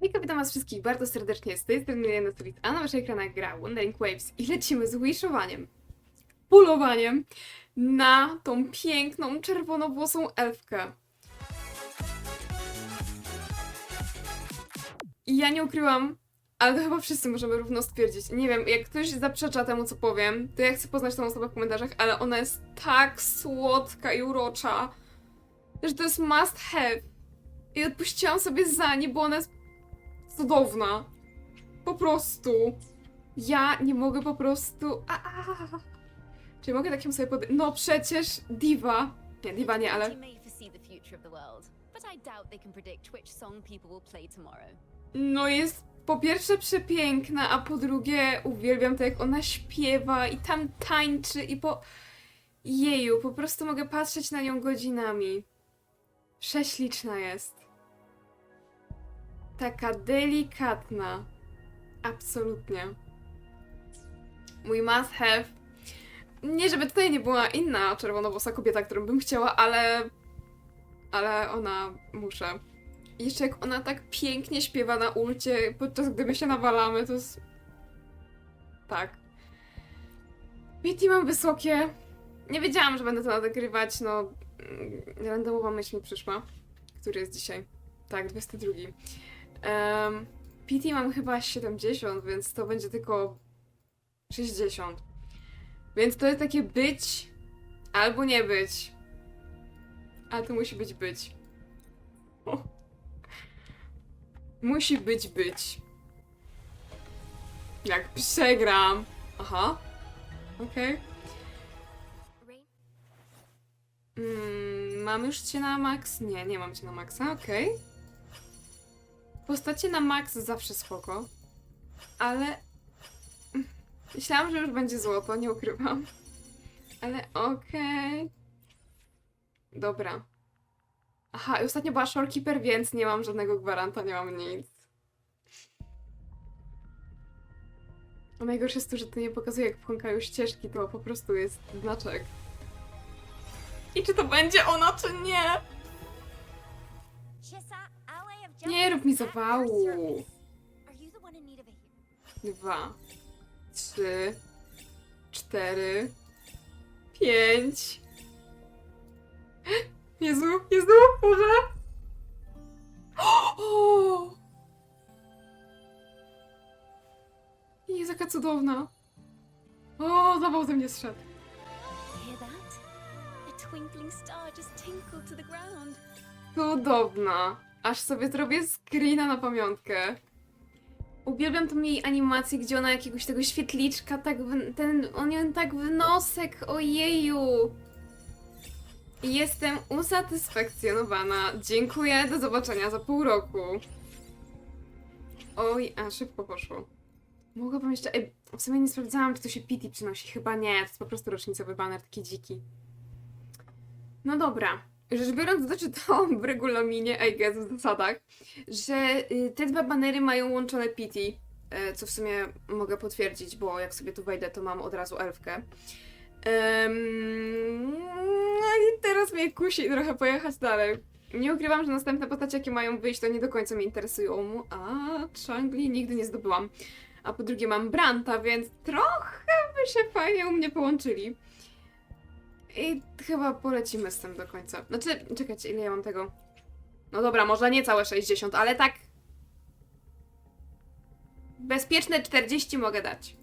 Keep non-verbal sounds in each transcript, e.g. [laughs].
Hejka, witam was wszystkich bardzo serdecznie z tej strony Jana Street, a na waszych ekranach gra Wandering Waves i lecimy z wishowaniem, polowaniem na tą piękną, czerwonowłosą elfkę. I ja nie ukryłam, ale to chyba wszyscy możemy równo stwierdzić. Nie wiem, jak ktoś zaprzecza temu, co powiem, to ja chcę poznać tą osobę w komentarzach, ale ona jest tak słodka i urocza, że to jest must have. I odpuściłam sobie za nie, bo ona jest cudowna. Po prostu. Ja nie mogę po prostu. A, a, a. Czy mogę takim sobie pod... No przecież diva. Nie, diva nie, ale. No jest po pierwsze przepiękna, a po drugie uwielbiam to, jak ona śpiewa i tam tańczy i po... Jeju, po prostu mogę patrzeć na nią godzinami. Prześliczna jest. Taka delikatna. Absolutnie. Mój must have. Nie, żeby tutaj nie była inna czerwonowłosa kobieta, którą bym chciała, ale... Ale ona muszę. Jeszcze jak ona tak pięknie śpiewa na ulcie, podczas gdy my się nawalamy, to jest... Tak. Pity mam wysokie. Nie wiedziałam, że będę to nagrywać, no... mm, Randomowa myśl mi przyszła. Który jest dzisiaj? Tak, 22. Um, PT mam chyba 70, więc to będzie tylko 60. Więc to jest takie być albo nie być. A to musi być być. [laughs] Musi być być. Jak przegram. Aha. Okej. Mm, mam już cię na max? Nie, nie mam cię na maxa, okej. Postacie na max zawsze spoko. Ale... Myślałam, że już będzie złoto, nie ukrywam. Ale okej. Dobra. Aha, i ostatnio była Shorekeeper, więc nie mam żadnego gwaranta, nie mam nic. A najgorsze jest to, że to nie pokazuje, jak wchłonkają ścieżki, to po prostu jest znaczek. I czy to będzie ona, czy nie? Nie rób mi zawału. Dwa, trzy, cztery, pięć. [gasps] Jezu, Jezu, Boże! [gasps] O! Jest jaka cudowna. O, zawał ze mnie zszedł. Cudowna. Aż sobie zrobię screena na pamiątkę. Uwielbiam tą jej animację, gdzie ona jakiegoś tego świetliczka tak w, ten, on ją tak w nosek, ojeju. Jestem usatysfakcjonowana. Dziękuję, do zobaczenia za pół roku. Oj, a szybko poszło. Mogłabym jeszcze. Ej, w sumie nie sprawdzałam, czy to się pity przynosi. Chyba nie, to jest po prostu rocznicowy baner, taki dziki. No dobra. Rzecz biorąc, doczytałam w regulaminie, I guess, w zasadach, że y, te dwa banery mają łączone pity, e, co w sumie mogę potwierdzić, bo jak sobie tu wejdę, to mam od razu elfkę. Em, no i teraz mnie kusi trochę pojechać dalej. Nie ukrywam, że następne postacie, jakie mają wyjść, to nie do końca mnie interesują, a Changli nigdy nie zdobyłam. A po drugie mam Branta, więc trochę by się fajnie u mnie połączyli. I chyba polecimy z tym do końca. Znaczy, czekajcie, ile ja mam tego? No dobra, może nie całe 60, ale tak... Bezpieczne 40 mogę dać.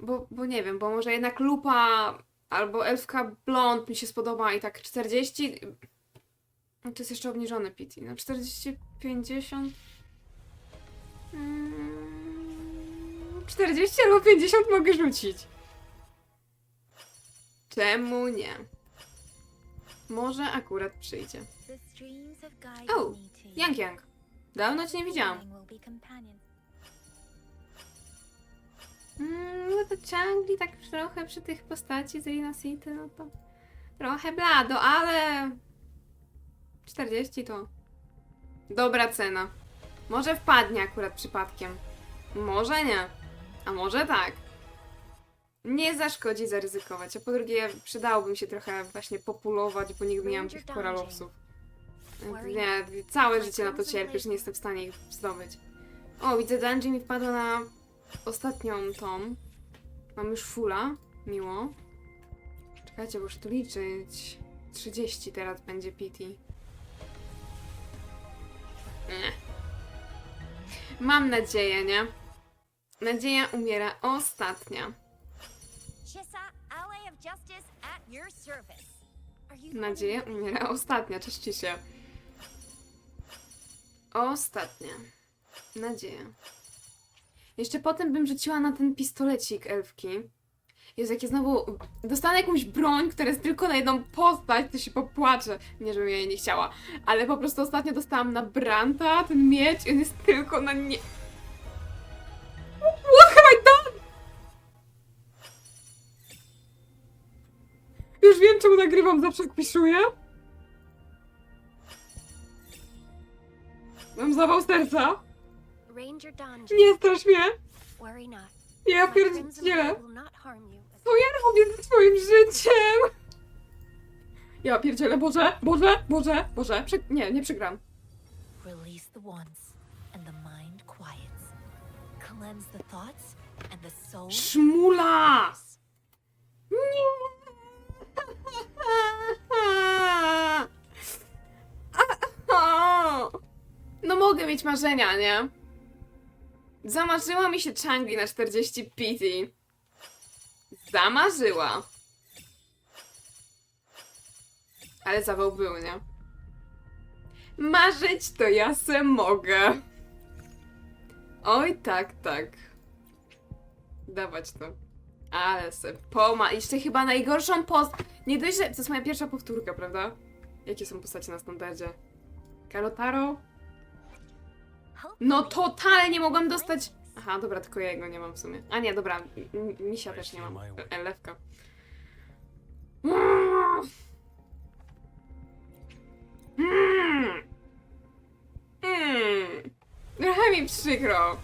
Bo, bo nie wiem, bo może jednak lupa albo elfka blond mi się spodoba i tak 40... No to jest jeszcze obniżony PT. No 40, 50... Mm, 40 albo 50 mogę rzucić. Czemu nie? Może akurat przyjdzie. Oh, Yang Yang. Dawno cię nie widziałam. Mm, no to Changli tak trochę przy tych postaci z Rina City, no to trochę blado, ale 40 to dobra cena. Może wpadnie akurat przypadkiem. Może nie. A może tak. Nie zaszkodzi zaryzykować. A po drugie, przydałoby mi się trochę właśnie populować, bo nigdy nie mam tych koralowców. Nie, całe życie na to cierpię, że nie jestem w stanie ich zdobyć. O, widzę, Dungeon mi wpadła na ostatnią tą. Mam już fulla, miło. Czekajcie, muszę tu liczyć. 30 teraz będzie. Nie. Mam nadzieję, nie? Nadzieja umiera ostatnia. Chisa, ally of justice at your service. Nadzieja umiera ostatnia, czyści się. Ostatnia. Nadzieja. Jeszcze potem bym rzuciła na ten pistolecik elfki. Jezu, jak ja znowu dostanę jakąś broń, która jest tylko na jedną postać, to się popłaczę. Nie, żebym ja jej nie chciała. Ale po prostu ostatnio dostałam na Branta ten miecz i on jest tylko na nie... Już wiem, czemu nagrywam zawsze jak piszuję. Mam zawał serca. Nie strasz mnie. Ja pierdzielę. Co ja robię ze swoim życiem? Ja pierdzielę, Boże, Boże, Boże, Boże. Prze nie, nie przegram. Release the once, and the mind quiets. Cleanse the thoughts, and the soul. Szmula! Nie! [laughs] No mogę mieć marzenia, nie? Zamarzyła mi się Changi na 40 PT. Zamarzyła. Ale zawał był, nie? Marzyć to ja se mogę. Oj, tak, tak. Dawać to. Ale se poma. Jeszcze chyba najgorszą post... Nie dość, że... To jest moja pierwsza powtórka, prawda? Jakie są postacie na standardzie? Kalotaro? No totalnie mogłam dostać... Aha, dobra, tylko ja jego nie mam w sumie. A nie, dobra, misia też nie mam. Lewka. Mm. Mm. Mm. Trochę mi przykro.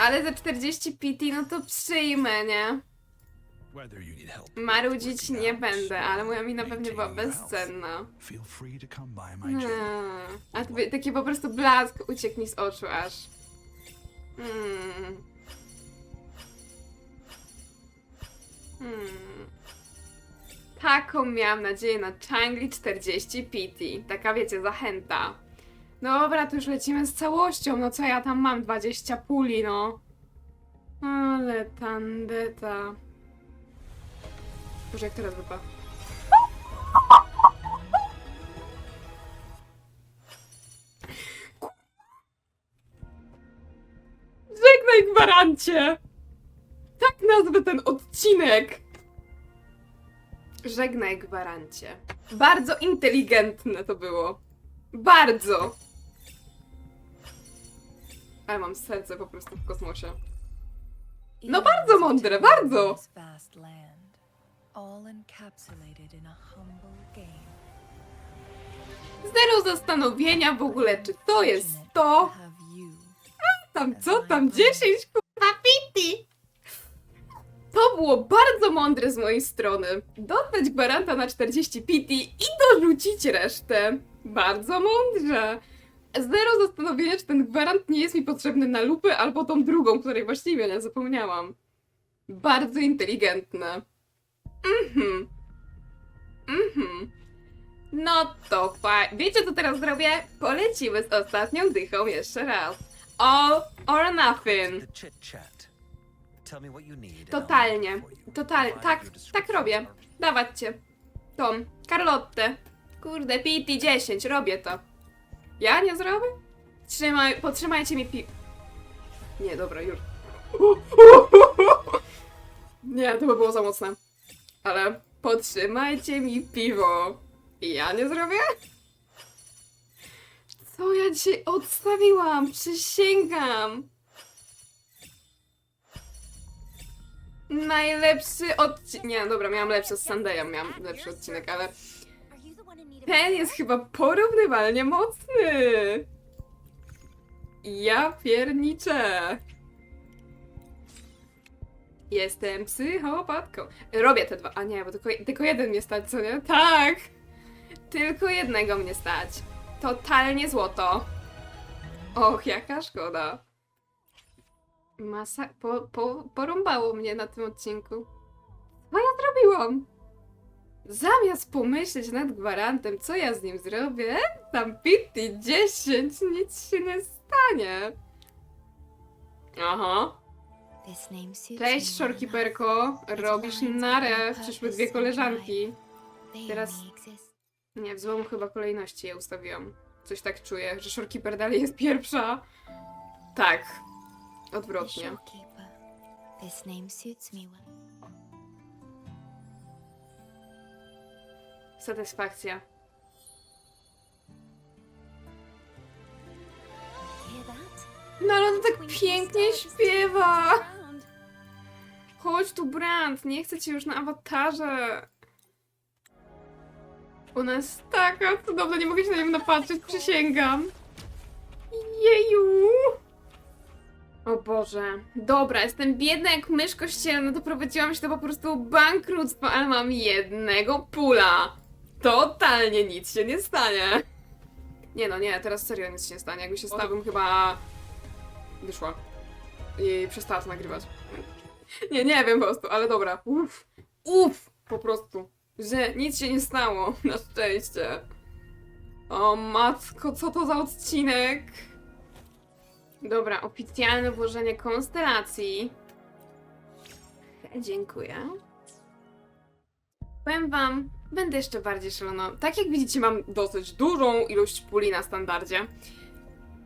Ale za 40 PT, no to przyjmę, nie? Marudzić nie będę, ale moja mina pewnie była bezcenna. Hmm. A ty, taki po prostu blask uciekł mi z oczu aż. Hmm. Hmm. Taką miałam nadzieję na Changli 40 PT. Taka wiecie, zachęta. Dobra, to już lecimy z całością. No co ja tam mam? 20 puli, no. Ale tandeta. Boże, jak teraz wypada? Żegnaj gwarancie! Tak nazwę ten odcinek! Żegnaj gwarancie. Bardzo inteligentne to było. Bardzo! Ale mam serce po prostu w kosmosie. No bardzo mądre, bardzo! A. Zero zastanowienia w ogóle, czy to jest to. you Tam co tam? 10 kurwa piti! To było bardzo mądre z mojej strony. Dodać gwaranta na 40 piti i dorzucić resztę. Bardzo mądrze. Zero zastanowienia, czy ten gwarant nie jest mi potrzebny na lupy albo tą drugą, której właściwie nie zapomniałam. Bardzo inteligentne. Mhm. Mhm. No to fajnie. Wiecie co teraz zrobię? Polecimy z ostatnią dychą jeszcze raz. All or nothing. Totalnie. Totalnie. Tak, tak robię. Dawać Tom, Carlotte. Kurde, PT 10, robię to. Ja nie zrobię? Trzymaj, potrzymajcie mi pi... Nie, dobra, już. Nie, to by było za mocne. Ale podtrzymajcie mi piwo. Ja nie zrobię? Co ja dzisiaj odstawiłam? Przysięgam. Najlepszy odcinek. Nie, dobra, miałam lepszy z Sandayem, miałam lepszy odcinek, ale ten jest chyba porównywalnie mocny. Ja pierniczę. Jestem psychopatką. Robię te dwa. A nie, bo tylko, tylko jeden mnie stać, co nie? Tak! Tylko jednego mnie stać. Totalnie złoto. Och, jaka szkoda. Masa... Po, po, porąbało mnie na tym odcinku. Co ja zrobiłam? Zamiast pomyśleć nad gwarantem, co ja z nim zrobię, tam Pitty 10, nic się nie stanie. Aha. Cześć, me shortkeeperko. Robisz narę. Przyszły dwie koleżanki. Teraz-. Nie, w złą chyba kolejności je ustawiłam. Coś tak czuję, że shortkeeper dalej jest pierwsza. Tak. Odwrotnie. Satysfakcja. No ale tak pięknie śpiewa! Chodź tu, Brand, nie chcę cię już na awatarze. Ona jest taka cudowna, nie mogę się na nią napatrzeć, przysięgam. Jeju! O Boże. Dobra, jestem biedna jak mysz kościelna, doprowadziłam się do po prostu bankructwa, ale mam jednego pula. Totalnie nic się nie stanie. Nie no, nie, teraz serio nic się nie stanie. Jakby się stało, bym chyba wyszła. I przestała to nagrywać. [laughs] Nie, nie wiem po prostu, ale dobra. Uff, uff, po prostu. Że nic się nie stało, [laughs] na szczęście. O matko, co to za odcinek? Dobra, oficjalne włożenie konstelacji. Dziękuję. Powiem wam, będę jeszcze bardziej szalona. Tak jak widzicie, mam dosyć dużą ilość puli na standardzie.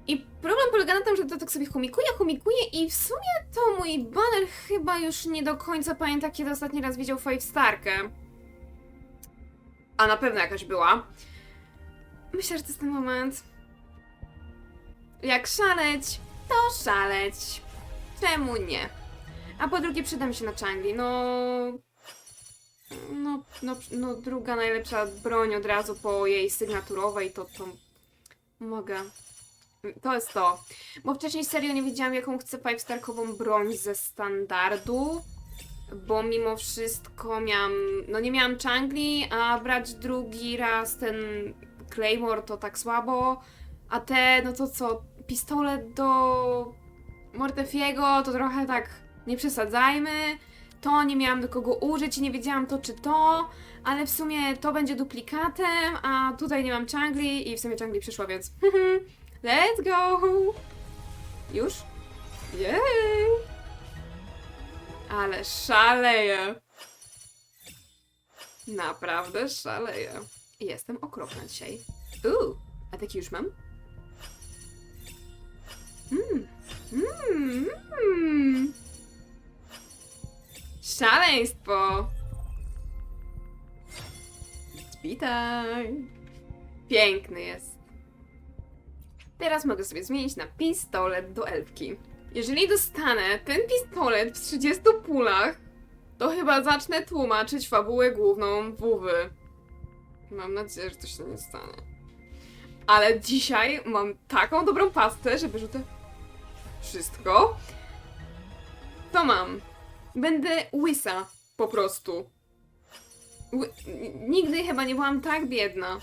I problem polega na tym, że to tak sobie chomikuje, chomikuje i w sumie to mój banner chyba już nie do końca pamięta, kiedy ostatni raz widział Five Starkę. A na pewno jakaś była. Myślę, że to jest ten moment. Jak szaleć, to szaleć. Czemu nie? A po drugie przyda mi się na Changli, no... No, no, no druga najlepsza broń od razu po jej sygnaturowej, to to... Mogę. To jest to. Bo wcześniej serio nie wiedziałam, jaką chcę five-starkową broń ze standardu. Bo mimo wszystko miałam. No nie miałam Changli, a brać drugi raz ten Claymore to tak słabo. A te, no to co, pistolet do Mortefiego to trochę tak nie przesadzajmy. To nie miałam do kogo użyć i nie wiedziałam to czy to, ale w sumie to będzie duplikatem, a tutaj nie mam Changli i w sumie Changli przyszła, więc [laughs] Let's go! Już? Jej! Ale szaleję! Naprawdę szaleję. Jestem okropna dzisiaj. Uuu, a taki już mam? Mmm, mmm, mmm. Szaleństwo! Witaj! Piękny jest. Teraz mogę sobie zmienić na pistolet do elfki. Jeżeli dostanę ten pistolet w 30 pulach, to chyba zacznę tłumaczyć fabułę główną Wówy. Mam nadzieję, że to się nie stanie. Ale dzisiaj mam taką dobrą pastę, że wyrzucę wszystko. To mam. Będę łysa, po prostu. Ły- Nigdy chyba nie byłam tak biedna.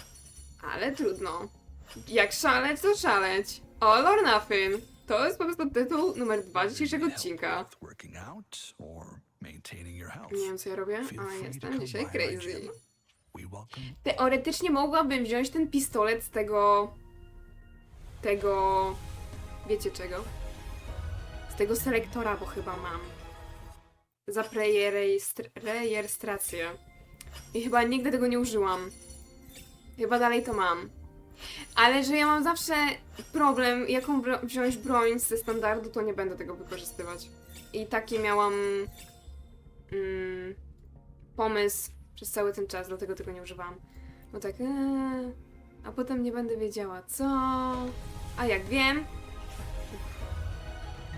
Ale trudno. Jak szaleć, to szaleć. All or nothing. To jest po prostu tytuł numer dwa dzisiejszego odcinka. Nie wiem, co ja robię, ale jestem dzisiaj crazy. Teoretycznie mogłabym wziąć ten pistolet z tego... Tego... Wiecie czego? Z tego selektora, bo chyba mam. Za prejerejstr- rejestrację. I chyba nigdy tego nie użyłam. Chyba dalej to mam. Ale że ja mam zawsze problem, jaką bro- wziąć broń ze standardu, to nie będę tego wykorzystywać. I taki miałam mm, pomysł przez cały ten czas, dlatego tego nie używałam. Bo tak, eee, a potem nie będę wiedziała co. A jak wiem,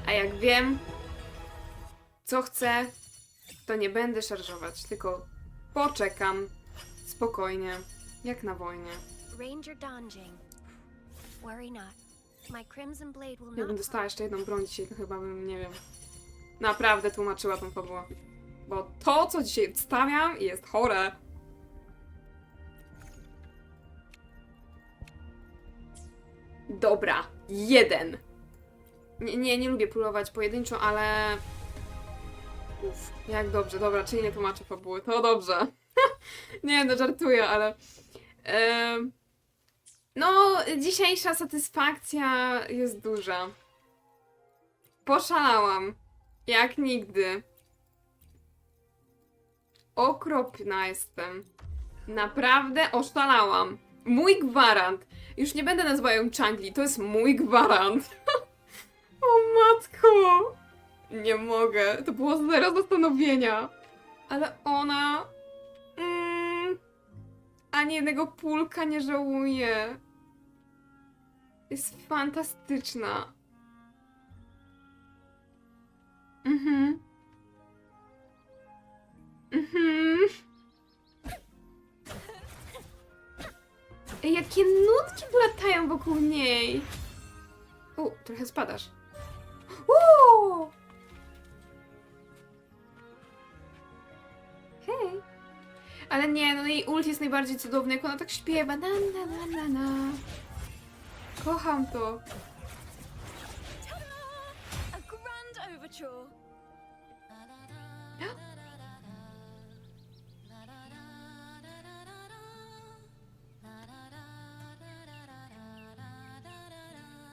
a jak wiem, co chcę, to nie będę szarżować, tylko poczekam spokojnie, jak na wojnie. Ranger Donjing. Worry not. My Crimson Blade will Jakbym not dostała jeszcze jedną broń dzisiaj, to chyba bym, nie wiem, naprawdę tłumaczyła tą fabułę. Bo to, co dzisiaj wstawiam, jest chore. Dobra, jeden. Nie, nie, nie lubię próbować pojedynczo, ale... Jak dobrze, dobra, czyli nie tłumaczę fabuły, to dobrze. [laughs] nie, no żartuję, ale... no, dzisiejsza satysfakcja jest duża. Poszalałam. Jak nigdy. Okropna jestem. Naprawdę oszalałam. Mój gwarant. Już nie będę nazwała ją Changli, to jest mój gwarant. [laughs] o matko. Nie mogę. To było zero zastanowienia. Ale ona... Mm, ani jednego pulka nie żałuje. Jest fantastyczna. Mhm. Mhm. Jakie nutki latają wokół niej. U, trochę spadasz. Ult jest najbardziej cudowny, jak ona tak śpiewa. Na, na, na, na, na. Kocham to.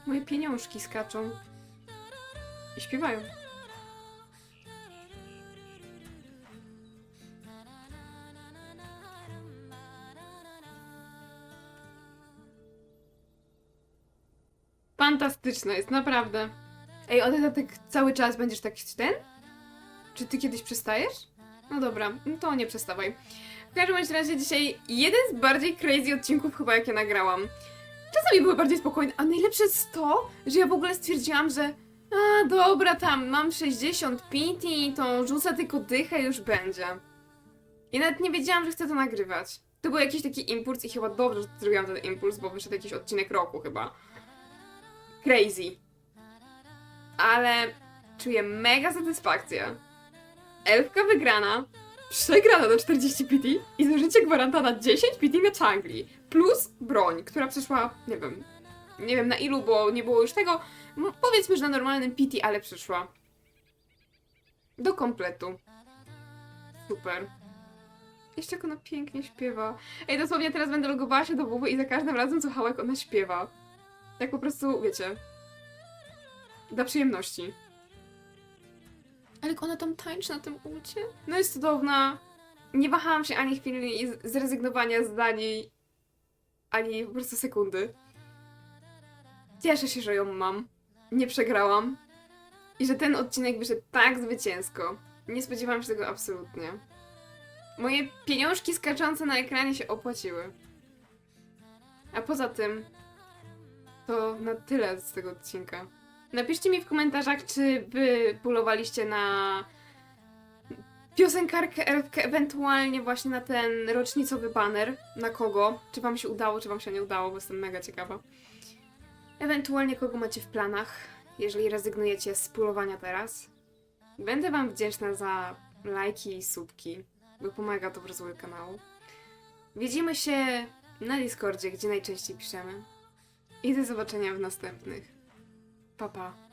Moje pieniążki skaczą. I śpiewają. Fantastyczna jest, naprawdę. Ej, Odeta, tak cały czas będziesz tak ten? Czy ty kiedyś przestajesz? No dobra, no to nie przestawaj. W każdym razie dzisiaj jeden z bardziej crazy odcinków chyba jakie nagrałam. Czasami były bardziej spokojne, a najlepsze jest to, że ja w ogóle stwierdziłam, że a dobra tam, mam 60 PT, to rzucę tylko dychę już będzie. I nawet nie wiedziałam, że chcę to nagrywać. To był jakiś taki impuls i chyba dobrze, że zrobiłam ten impuls, bo wyszedł jakiś odcinek roku chyba. Crazy. Ale czuję mega satysfakcję. Elfka wygrana, przegrana na 40 PT i zużycie gwaranta na 10 PT na Changli. Plus broń, która przyszła, nie wiem, nie wiem na ilu, bo nie było już tego. M- Powiedzmy, że na normalnym PT, ale przyszła. Do kompletu. Super. Jeszcze jak ona pięknie śpiewa. Ej, dosłownie teraz będę logowała się do Buby i za każdym razem słuchała, jak ona śpiewa. Tak po prostu, wiecie. Dla przyjemności. Ale jak ona tam tańczy na tym ulcie? No jest cudowna. Nie wahałam się ani chwili zrezygnowania z Danii, ani po prostu sekundy. Cieszę się, że ją mam. Nie przegrałam. I że ten odcinek wyszedł tak zwycięsko. Nie spodziewałam się tego absolutnie. Moje pieniążki skaczące na ekranie się opłaciły. A poza tym, to na tyle z tego odcinka. Napiszcie mi w komentarzach, czy wy polowaliście na piosenkarkę, ewentualnie właśnie na ten rocznicowy banner. Na kogo? Czy wam się udało, czy wam się nie udało, bo jestem mega ciekawa. Ewentualnie kogo macie w planach, jeżeli rezygnujecie z polowania teraz. Będę wam wdzięczna za lajki i subki, bo pomaga to w rozwoju kanału. Widzimy się na Discordzie, gdzie najczęściej piszemy. I do zobaczenia w następnych. Pa, pa.